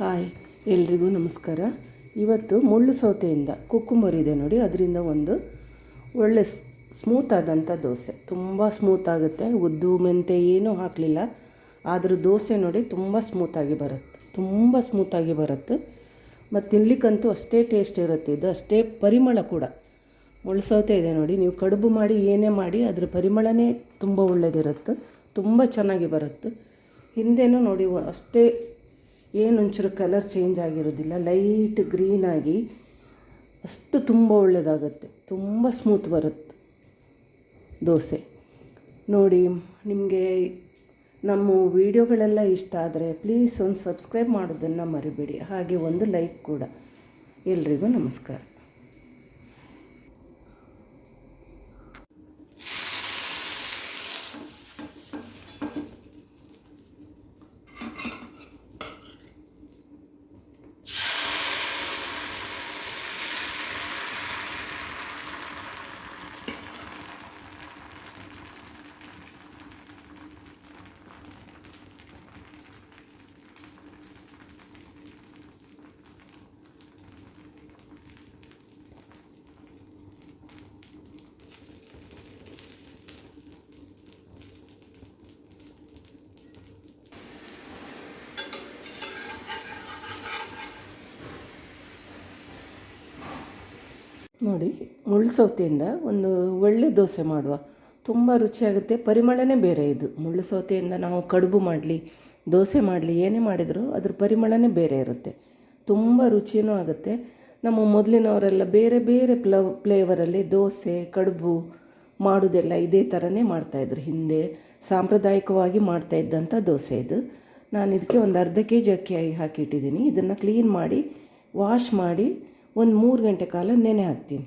Hi, ಎಲ್ರಿಗೂ ನಮಸ್ಕಾರ. ಇವತ್ತು ಮುಳ್ಳು ಸೌತೆಯಿಂದ ಕುಕ್ಕುಂಬರ್ ಇದೆ ನೋಡಿ, ಅದರಿಂದ ಒಂದು ಒಳ್ಳೆ ಸ್ಮೂತ್ ಆದಂಥ ದೋಸೆ. ತುಂಬ ಸ್ಮೂತ್ ಆಗುತ್ತೆ. ಉದ್ದು ಮೆಂತೆ ಏನೂ ಹಾಕಲಿಲ್ಲ. ಆದರೂ ದೋಸೆ ನೋಡಿ ತುಂಬ ಸ್ಮೂತಾಗಿ ಬರುತ್ತೆ. ತುಂಬ ಸ್ಮೂತಾಗಿ ಬರುತ್ತೆ. ಮತ್ತು ತಿನ್ಲಿಕ್ಕಂತೂ ಅಷ್ಟೇ ಟೇಸ್ಟ್ ಇರುತ್ತೆ. ಇದು ಅಷ್ಟೇ ಪರಿಮಳ ಕೂಡ. ಮುಳ್ಳು ಸೌತೆ ಇದೆ ನೋಡಿ, ನೀವು ಕಡುಬು ಮಾಡಿ, ಏನೇ ಮಾಡಿ, ಅದ್ರ ಪರಿಮಳನೇ ತುಂಬ ಒಳ್ಳೆಯದಿರುತ್ತೆ ತುಂಬ ಚೆನ್ನಾಗಿ ಬರುತ್ತೆ. ಹಿಂದೆನೂ ನೋಡಿ, ಅಷ್ಟೇ ಏನು ಒಂಚೂರು ಕಲರ್ ಚೇಂಜ್ ಆಗಿರೋದಿಲ್ಲ ಲೈಟ್ ಗ್ರೀನಾಗಿ ಅಷ್ಟು ತುಂಬ ಒಳ್ಳೆಯದಾಗತ್ತೆ ತುಂಬ ಸ್ಮೂತ್ ಬರುತ್ತೆ ದೋಸೆ. ನೋಡಿ, ನಿಮಗೆ ನಮ್ಮ ವೀಡಿಯೋಗಳೆಲ್ಲ ಇಷ್ಟ ಆದರೆ ಪ್ಲೀಸ್ ಒಂದು ಸಬ್ಸ್ಕ್ರೈಬ್ ಮಾಡೋದನ್ನು ಮರಿಬೇಡಿ. ಹಾಗೆ ಒಂದು ಲೈಕ್ ಕೂಡ. ಎಲ್ರಿಗೂ ನಮಸ್ಕಾರ. ನೋಡಿ ಮುಳ್ಳು ಸೌತೆಯಿಂದ ಒಂದು ಒಳ್ಳೆ ದೋಸೆ ಮಾಡುವ. ತುಂಬ ರುಚಿಯಾಗುತ್ತೆ. ಪರಿಮಳನೇ ಬೇರೆ ಇದು. ಮುಳ್ಳು ಸೌತೆಯಿಂದ ನಾವು ಕಡುಬು ಮಾಡಲಿ, ದೋಸೆ ಮಾಡಲಿ, ಏನೇ ಮಾಡಿದರೂ ಅದ್ರ ಪರಿಮಳನೇ ಬೇರೆ ಇರುತ್ತೆ. ತುಂಬ ರುಚಿಯೂ ಆಗುತ್ತೆ. ನಮ್ಮ ಮೊದಲಿನವರೆಲ್ಲ ಬೇರೆ ಬೇರೆ ಪ್ಲವ್ ಫ್ಲೇವರಲ್ಲಿ ದೋಸೆ, ಕಡುಬು ಮಾಡೋದೆಲ್ಲ ಇದೇ ಥರನೇ ಮಾಡ್ತಾಯಿದ್ರು ಹಿಂದೆ ಸಾಂಪ್ರದಾಯಿಕವಾಗಿ ಮಾಡ್ತಾ ಇದ್ದಂಥ ದೋಸೆ ಇದು. ನಾನು ಇದಕ್ಕೆ ಒಂದು ಅರ್ಧ ಕೆ ಜಿ ಅಕ್ಕಿ ಹಾಕಿಟ್ಟಿದ್ದೀನಿ. ಇದನ್ನು ಕ್ಲೀನ್ ಮಾಡಿ, ವಾಶ್ ಮಾಡಿ ಒಂದು ಮೂರು ಗಂಟೆ ಕಾಲ ನೆನೆ ಹಾಕ್ತೀನಿ.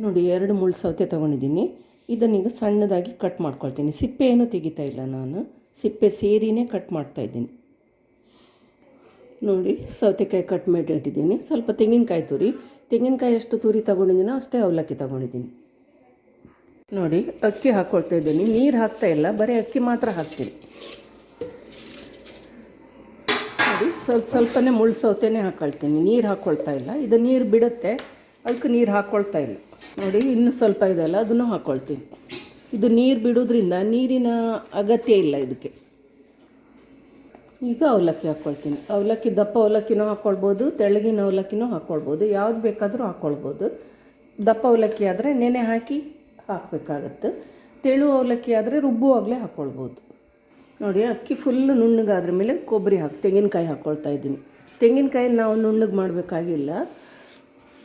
ನೋಡಿ, ಎರಡು ಮುಳ್ಳು ಸೌತೆ ತೊಗೊಂಡಿದ್ದೀನಿ. ಇದನ್ನೀಗ ಸಣ್ಣದಾಗಿ ಕಟ್ ಮಾಡ್ಕೊಳ್ತೀನಿ. ಸಿಪ್ಪೆ ಏನೂ ತೆಗಿತಾ ಇಲ್ಲ ನಾನು. ಸಿಪ್ಪೆ ಸೇರಿನೇ ಕಟ್ ಮಾಡ್ತಾ ಇದ್ದೀನಿ. ನೋಡಿ, ಸೌತೆಕಾಯಿ ಕಟ್ ಮಾಡಿಟ್ಟಿದ್ದೀನಿ. ಸ್ವಲ್ಪ ತೆಂಗಿನಕಾಯಿ ತುರಿ. ತೆಂಗಿನಕಾಯಿ ಎಷ್ಟು ತುರಿ ತೊಗೊಂಡಿದ್ದೀನೋ ಅಷ್ಟೇ ಅವಲಕ್ಕಿ ತೊಗೊಂಡಿದ್ದೀನಿ. ನೋಡಿ, ಅಕ್ಕಿ ಹಾಕ್ಕೊಳ್ತಾ ಇದ್ದೀನಿ. ನೀರು ಹಾಕ್ತಾ ಇಲ್ಲ. ಬರೀ ಅಕ್ಕಿ ಮಾತ್ರ ಹಾಕ್ತೀನಿ. ನೋಡಿ ಸ್ವಲ್ಪ ಸ್ವಲ್ಪನೇ ಮುಳ್ಳು ಸೌತೆನೇ ಹಾಕ್ಕೊಳ್ತೀನಿ ನೀರು ಹಾಕ್ಕೊಳ್ತಾ ಇಲ್ಲ. ಇದು ನೀರು ಬಿಡುತ್ತೆ. ಅದಕ್ಕೆ ನೀರು ಹಾಕ್ಕೊಳ್ತಾ ಇಲ್ಲ. ನೋಡಿ, ಇನ್ನೂ ಸ್ವಲ್ಪ ಇದೆಲ್ಲ ಅದನ್ನು ಹಾಕ್ಕೊಳ್ತೀನಿ ಇದು ನೀರು ಬಿಡೋದ್ರಿಂದ ನೀರಿನ ಅಗತ್ಯ ಇಲ್ಲ ಇದಕ್ಕೆ. ಈಗ ಅವಲಕ್ಕಿ ಹಾಕ್ಕೊಳ್ತೀನಿ ಅವಲಕ್ಕಿ, ದಪ್ಪ ಅವಲಕ್ಕಿನೂ ಹಾಕ್ಕೊಳ್ಬೋದು ತೆಳ್ಳಗಿನ ಅವಲಕ್ಕಿನೂ ಹಾಕ್ಕೊಳ್ಬೋದು ಯಾವ್ದು ಬೇಕಾದರೂ ಹಾಕ್ಕೊಳ್ಬೋದು ದಪ್ಪ ಅವಲಕ್ಕಿ ಆದರೆ ನೆನೆ ಹಾಕಿ ಹಾಕಬೇಕಾಗತ್ತೆ. ತೆಳು ಅವಲಕ್ಕಿ ಆದರೆ ರುಬ್ಬುವಾಗಲೇ ಹಾಕ್ಕೊಳ್ಬೋದು ನೋಡಿ, ಅಕ್ಕಿ ಫುಲ್ ನುಣ್ಣಗಾದ್ರ ಮೇಲೆ ಕೊಬ್ಬರಿ ಹಾಕಿ, ತೆಂಗಿನಕಾಯಿ ಹಾಕ್ಕೊಳ್ತಾ ಇದ್ದೀನಿ. ತೆಂಗಿನಕಾಯಿ ನಾವು ನುಣ್ಣಗೆ ಮಾಡಬೇಕಾಗಿಲ್ಲ.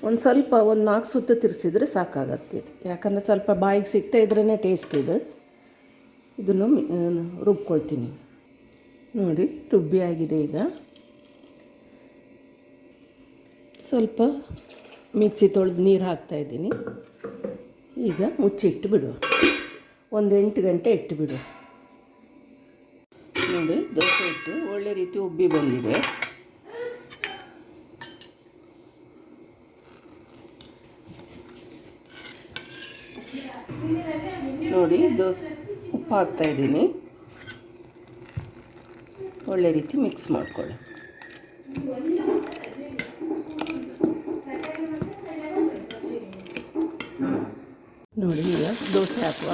ಒಂದು ಸ್ವಲ್ಪ, ಒಂದು ನಾಲ್ಕು ಸುತ್ತು ತಿರ್ಸಿದ್ರೆ ಸಾಕಾಗತ್ತೆ ಯಾಕಂದರೆ ಸ್ವಲ್ಪ ಬಾಯಿಗೆ ಸಿಗ್ತಾ ಇದ್ರೇ ಟೇಸ್ಟ್ ಇದು. ಇದನ್ನು ರುಬ್ಕೊಳ್ತೀನಿ. ನೋಡಿ, ರುಬ್ಬಿ ಆಗಿದೆ ಈಗ. ಸ್ವಲ್ಪ ಮಿಕ್ಸಿ ತೊಳೆದು ನೀರು ಹಾಕ್ತಾಯಿದ್ದೀನಿ ಈಗ ಮುಚ್ಚಿಟ್ಟು ಬಿಡುವ ಒಂದು ಎಂಟು ಗಂಟೆ ಇಟ್ಟು ಬಿಡುವ ನೋಡಿ, ದೋಸೆ ಇಟ್ಟು ಒಳ್ಳೆ ರೀತಿ ಉಬ್ಬಿ ಬಂದಿದೆ. ನೋಡಿ, ದೋಸೆ ಉಪ್ಪು ಹಾಕ್ತಾ ಇದ್ದೀನಿ. ಒಳ್ಳೆ ರೀತಿ ಮಿಕ್ಸ್ ಮಾಡ್ಕೊಳ್ಳಿ. ನೋಡಿ, ಈಗ ದೋಸೆ ಹಾಕುವ.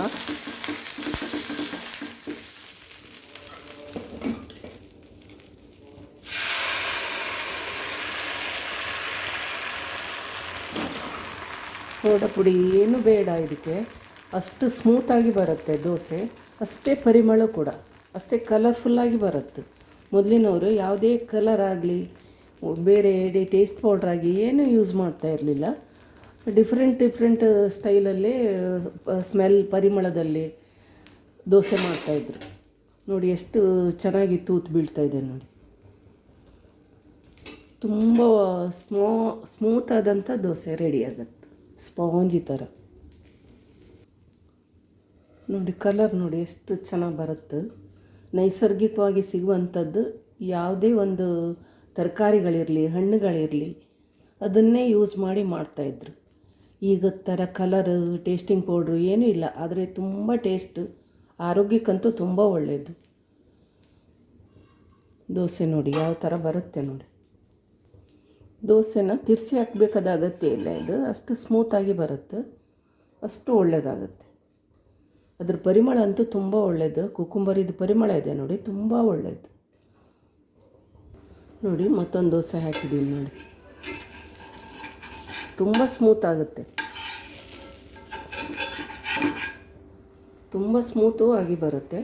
ಸೋಡಾ ಪುಡಿ ಏನು ಬೇಡ ಇದಕ್ಕೆ. ಅಷ್ಟು ಸ್ಮೂತಾಗಿ ಬರುತ್ತೆ ದೋಸೆ. ಅಷ್ಟೇ ಪರಿಮಳ ಕೂಡ. ಅಷ್ಟೇ ಕಲರ್ಫುಲ್ಲಾಗಿ ಬರುತ್ತೆ. ಮೊದಲಿನವರು ಯಾವುದೇ ಕಲರ್ ಆಗಲಿ, ಬೇರೆ ಎಡೆ ಟೇಸ್ಟ್ ಪೌಡರ್ ಆಗಿ ಏನೂ ಯೂಸ್ ಮಾಡ್ತಾ ಇರಲಿಲ್ಲ. ಡಿಫ್ರೆಂಟ್ ಡಿಫ್ರೆಂಟ್ ಸ್ಟೈಲಲ್ಲೇ ಸ್ಮೆಲ್ ಪರಿಮಳದಲ್ಲಿ ದೋಸೆ ಮಾಡ್ತಾಯಿದ್ರು ನೋಡಿ ಎಷ್ಟು ಚೆನ್ನಾಗಿ ತೂತು ಬೀಳ್ತಾ ಇದೆ ನೋಡಿ. ತುಂಬ ಸ್ಮೋ ಸ್ಮೂತಾದಂಥ ದೋಸೆ ರೆಡಿ ಆಗುತ್ತೆ. ಸ್ಪಾಂಜಿ ಥರ ನೋಡಿ, ಕಲರ್ ನೋಡಿ, ಎಷ್ಟು ಚೆನ್ನಾಗಿ ಬರುತ್ತೆ. ನೈಸರ್ಗಿಕವಾಗಿ ಸಿಗುವಂಥದ್ದು ಯಾವುದೇ ಒಂದು ತರಕಾರಿಗಳಿರಲಿ, ಹಣ್ಣುಗಳಿರಲಿ, ಅದನ್ನೇ ಯೂಸ್ ಮಾಡಿ ಮಾಡ್ತಾಯಿದ್ರು ಈಗ ಥರ ಕಲರ್ ಟೇಸ್ಟಿಂಗ್ ಪೌಡ್ರು ಏನೂ ಇಲ್ಲ, ಆದರೆ ತುಂಬ ಟೇಸ್ಟ್ ಆರೋಗ್ಯಕ್ಕಂತೂ ತುಂಬ ಒಳ್ಳೆಯದು ದೋಸೆ ನೋಡಿ, ಯಾವ ಥರ ಬರುತ್ತೆ ನೋಡಿ. ದೋಸೆನ ತಿರ್ಸಿ ಹಾಕಬೇಕಾದ ಅಗತ್ಯ ಇಲ್ಲ ಇದು. ಅಷ್ಟು ಸ್ಮೂತಾಗಿ ಬರುತ್ತೆ. ಅಷ್ಟು ಒಳ್ಳೆಯದಾಗುತ್ತೆ ಅದ್ರ ಪರಿಮಳ ಅಂತೂ ತುಂಬ ಒಳ್ಳೆಯದು ಕುಕುಂಬರಿದು ಪರಿಮಳ ಇದೆ ನೋಡಿ, ತುಂಬ ಒಳ್ಳೆಯದು ನೋಡಿ, ಮತ್ತೊಂದು ದೋಸೆ ಹಾಕಿದ್ದೀನಿ ನೋಡಿ. ತುಂಬ ಸ್ಮೂತ್ ಆಗುತ್ತೆ. ತುಂಬ ಸ್ಮೂತು ಆಗಿ ಬರುತ್ತೆ.